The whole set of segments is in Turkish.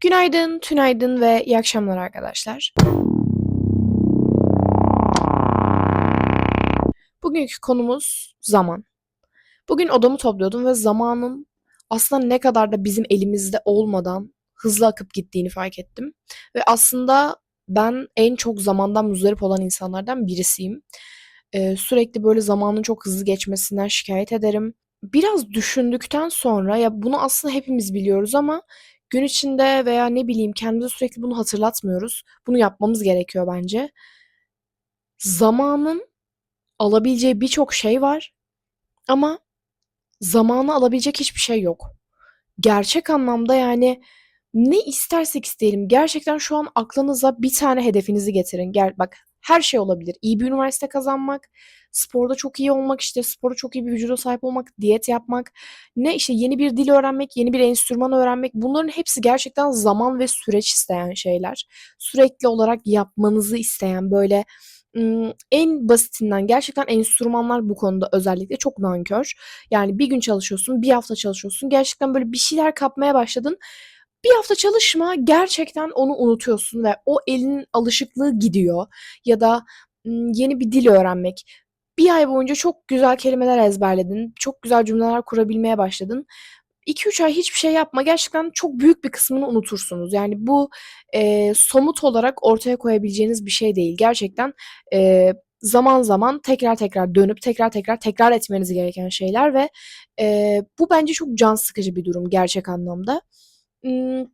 Günaydın, tünaydın ve iyi akşamlar arkadaşlar. Bugünkü konumuz zaman. Bugün odamı topluyordum ve zamanın aslında ne kadar da bizim elimizde olmadan hızlı akıp gittiğini fark ettim. Ve aslında ben en çok zamandan muzdarip olan insanlardan birisiyim. Ee, sürekli böyle zamanın çok hızlı geçmesinden şikayet ederim. Biraz düşündükten sonra ya bunu aslında hepimiz biliyoruz ama gün içinde veya ne bileyim kendimize sürekli bunu hatırlatmıyoruz. Bunu yapmamız gerekiyor bence. Zamanın alabileceği birçok şey var ama zamanı alabilecek hiçbir şey yok. Gerçek anlamda yani ne istersek isteyelim gerçekten şu an aklınıza bir tane hedefinizi getirin. Gel bak her şey olabilir. İyi bir üniversite kazanmak, sporda çok iyi olmak, işte sporda çok iyi bir vücuda sahip olmak, diyet yapmak, ne işte yeni bir dil öğrenmek, yeni bir enstrüman öğrenmek. Bunların hepsi gerçekten zaman ve süreç isteyen şeyler. Sürekli olarak yapmanızı isteyen böyle en basitinden gerçekten enstrümanlar bu konuda özellikle çok nankör. Yani bir gün çalışıyorsun, bir hafta çalışıyorsun. Gerçekten böyle bir şeyler kapmaya başladın. Bir hafta çalışma gerçekten onu unutuyorsun ve o elin alışıklığı gidiyor. Ya da yeni bir dil öğrenmek. Bir ay boyunca çok güzel kelimeler ezberledin. Çok güzel cümleler kurabilmeye başladın. 2-3 ay hiçbir şey yapma. Gerçekten çok büyük bir kısmını unutursunuz. Yani bu e, somut olarak ortaya koyabileceğiniz bir şey değil. Gerçekten e, zaman zaman tekrar tekrar dönüp tekrar tekrar tekrar etmeniz gereken şeyler ve e, bu bence çok can sıkıcı bir durum gerçek anlamda. Hmm,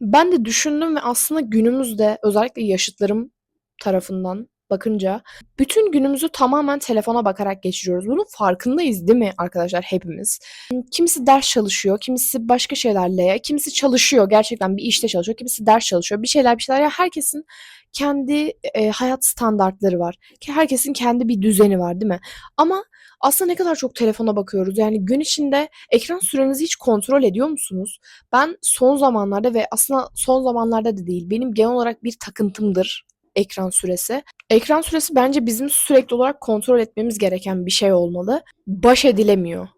ben de düşündüm ve aslında günümüzde özellikle yaşıtlarım tarafından bakınca bütün günümüzü tamamen telefona bakarak geçiriyoruz. Bunun farkındayız değil mi arkadaşlar hepimiz? Kimisi ders çalışıyor, kimisi başka şeylerle, kimisi çalışıyor gerçekten bir işte çalışıyor, kimisi ders çalışıyor, bir şeyler bir şeyler. Ya herkesin kendi e, hayat standartları var. Ki Herkesin kendi bir düzeni var değil mi? Ama aslında ne kadar çok telefona bakıyoruz. Yani gün içinde ekran sürenizi hiç kontrol ediyor musunuz? Ben son zamanlarda ve aslında son zamanlarda da değil, benim genel olarak bir takıntımdır ekran süresi. Ekran süresi bence bizim sürekli olarak kontrol etmemiz gereken bir şey olmalı. Baş edilemiyor.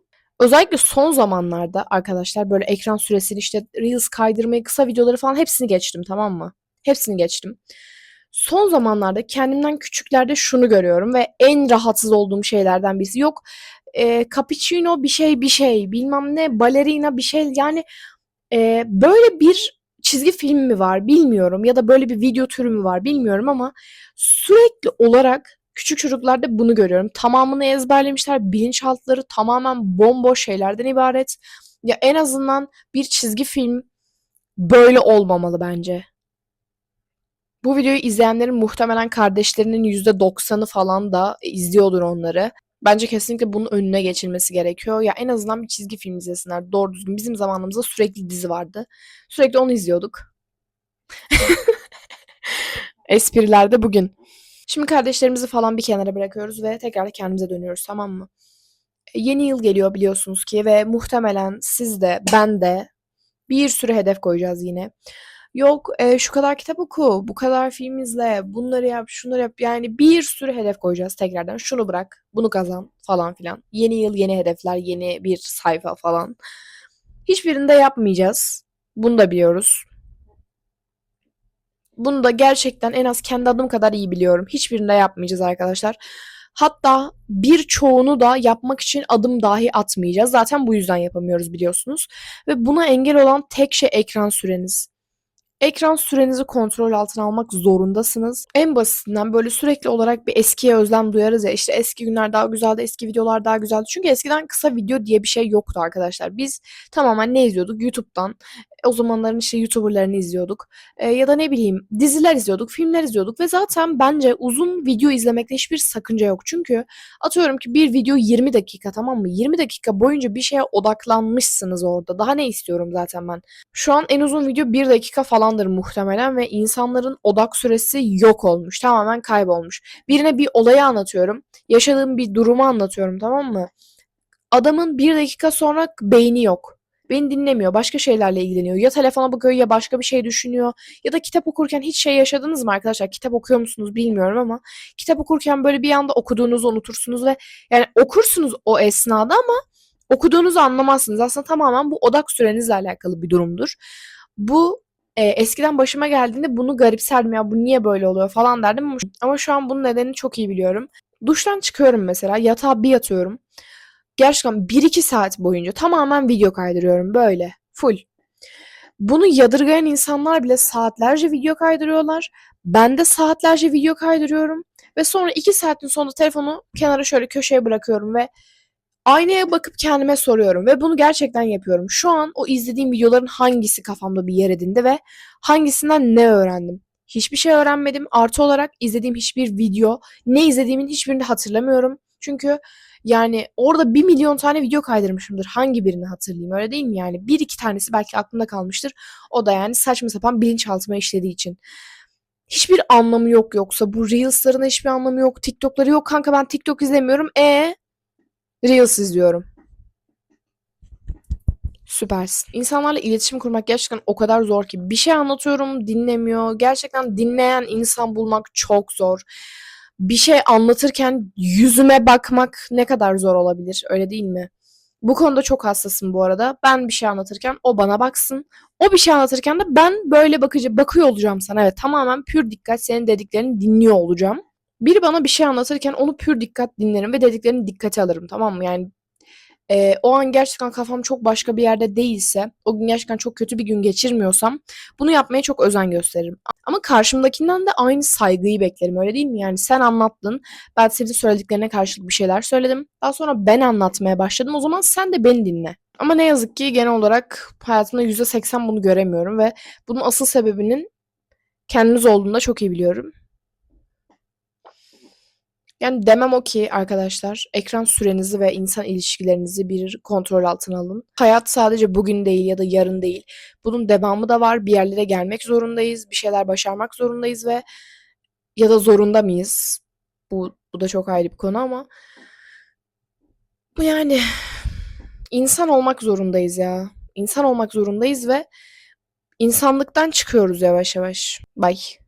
Özellikle son zamanlarda arkadaşlar böyle ekran süresini işte Reels kaydırmayı, kısa videoları falan hepsini geçtim tamam mı? Hepsini geçtim. Son zamanlarda kendimden küçüklerde şunu görüyorum ve en rahatsız olduğum şeylerden birisi. Yok e, cappuccino bir şey bir şey bilmem ne balerina bir şey yani e, böyle bir film mi var bilmiyorum ya da böyle bir video türü mü var bilmiyorum ama sürekli olarak küçük çocuklarda bunu görüyorum. Tamamını ezberlemişler. Bilinçaltları tamamen bomboş şeylerden ibaret. Ya en azından bir çizgi film böyle olmamalı bence. Bu videoyu izleyenlerin muhtemelen kardeşlerinin %90'ı falan da izliyordur onları. Bence kesinlikle bunun önüne geçilmesi gerekiyor. Ya en azından bir çizgi film izlesinler. Doğru düzgün. Bizim zamanımızda sürekli dizi vardı. Sürekli onu izliyorduk. Espriler de bugün. Şimdi kardeşlerimizi falan bir kenara bırakıyoruz ve tekrar kendimize dönüyoruz tamam mı? E, Yeni yıl geliyor biliyorsunuz ki ve muhtemelen siz de ben de bir sürü hedef koyacağız yine. Yok e, şu kadar kitap oku, bu kadar film izle, bunları yap, şunları yap. Yani bir sürü hedef koyacağız tekrardan. Şunu bırak, bunu kazan falan filan. Yeni yıl yeni hedefler, yeni bir sayfa falan. Hiçbirini de yapmayacağız. Bunu da biliyoruz. Bunu da gerçekten en az kendi adım kadar iyi biliyorum. Hiçbirini de yapmayacağız arkadaşlar. Hatta birçoğunu da yapmak için adım dahi atmayacağız. Zaten bu yüzden yapamıyoruz biliyorsunuz. Ve buna engel olan tek şey ekran süreniz. Ekran sürenizi kontrol altına almak zorundasınız. En basitinden böyle sürekli olarak bir eskiye özlem duyarız ya işte eski günler daha güzeldi, eski videolar daha güzeldi. Çünkü eskiden kısa video diye bir şey yoktu arkadaşlar. Biz tamamen ne izliyorduk? YouTube'dan. O zamanların işte YouTuber'larını izliyorduk. E, ya da ne bileyim diziler izliyorduk, filmler izliyorduk ve zaten bence uzun video izlemekte hiçbir sakınca yok. Çünkü atıyorum ki bir video 20 dakika tamam mı? 20 dakika boyunca bir şeye odaklanmışsınız orada. Daha ne istiyorum zaten ben? Şu an en uzun video 1 dakika falandır muhtemelen ve insanların odak süresi yok olmuş. Tamamen kaybolmuş. Birine bir olayı anlatıyorum. Yaşadığım bir durumu anlatıyorum tamam mı? Adamın bir dakika sonra beyni yok. Beni dinlemiyor. Başka şeylerle ilgileniyor. Ya telefona bakıyor ya başka bir şey düşünüyor. Ya da kitap okurken hiç şey yaşadınız mı arkadaşlar? Kitap okuyor musunuz bilmiyorum ama kitap okurken böyle bir anda okuduğunuzu unutursunuz ve yani okursunuz o esnada ama okuduğunuzu anlamazsınız. Aslında tamamen bu odak sürenizle alakalı bir durumdur. Bu Eee, eskiden başıma geldiğinde bunu garipserdim. "Ya, bu niye böyle oluyor?" falan derdim ama şu an bunun nedenini çok iyi biliyorum. Duştan çıkıyorum mesela, yatağa bir yatıyorum. Gerçekten 1-2 saat boyunca tamamen video kaydırıyorum böyle, full. Bunu yadırgayan insanlar bile saatlerce video kaydırıyorlar. Ben de saatlerce video kaydırıyorum ve sonra 2 saatin sonunda telefonu kenara şöyle köşeye bırakıyorum ve aynaya bakıp kendime soruyorum ve bunu gerçekten yapıyorum. Şu an o izlediğim videoların hangisi kafamda bir yer edindi ve hangisinden ne öğrendim? Hiçbir şey öğrenmedim. Artı olarak izlediğim hiçbir video, ne izlediğimin hiçbirini hatırlamıyorum. Çünkü yani orada 1 milyon tane video kaydırmışımdır. Hangi birini hatırlayayım, öyle değil mi yani? 1-2 tanesi belki aklımda kalmıştır. O da yani saçma sapan bilinçaltıma işlediği için. Hiçbir anlamı yok yoksa bu reels'ların hiçbir anlamı yok. TikTok'ları yok kanka ben TikTok izlemiyorum. E? Reels izliyorum. Süpersin. İnsanlarla iletişim kurmak gerçekten o kadar zor ki. Bir şey anlatıyorum, dinlemiyor. Gerçekten dinleyen insan bulmak çok zor. Bir şey anlatırken yüzüme bakmak ne kadar zor olabilir, öyle değil mi? Bu konuda çok hassasım bu arada. Ben bir şey anlatırken o bana baksın. O bir şey anlatırken de ben böyle bakıcı bakıyor olacağım sana. Evet, tamamen pür dikkat senin dediklerini dinliyor olacağım. Biri bana bir şey anlatırken onu pür dikkat dinlerim ve dediklerini dikkate alırım, tamam mı? Yani, eee, o an gerçekten kafam çok başka bir yerde değilse, o gün gerçekten çok kötü bir gün geçirmiyorsam bunu yapmaya çok özen gösteririm. Ama karşımdakinden de aynı saygıyı beklerim, öyle değil mi? Yani sen anlattın, ben senin söylediklerine karşılık bir şeyler söyledim. Daha sonra ben anlatmaya başladım. O zaman sen de beni dinle. Ama ne yazık ki genel olarak hayatımda %80 bunu göremiyorum ve bunun asıl sebebinin kendiniz olduğunu da çok iyi biliyorum. Yani demem o ki arkadaşlar, ekran sürenizi ve insan ilişkilerinizi bir kontrol altına alın. Hayat sadece bugün değil ya da yarın değil. Bunun devamı da var. Bir yerlere gelmek zorundayız, bir şeyler başarmak zorundayız ve ya da zorunda mıyız? Bu bu da çok ayrı bir konu ama bu yani insan olmak zorundayız ya. İnsan olmak zorundayız ve insanlıktan çıkıyoruz yavaş yavaş. Bye.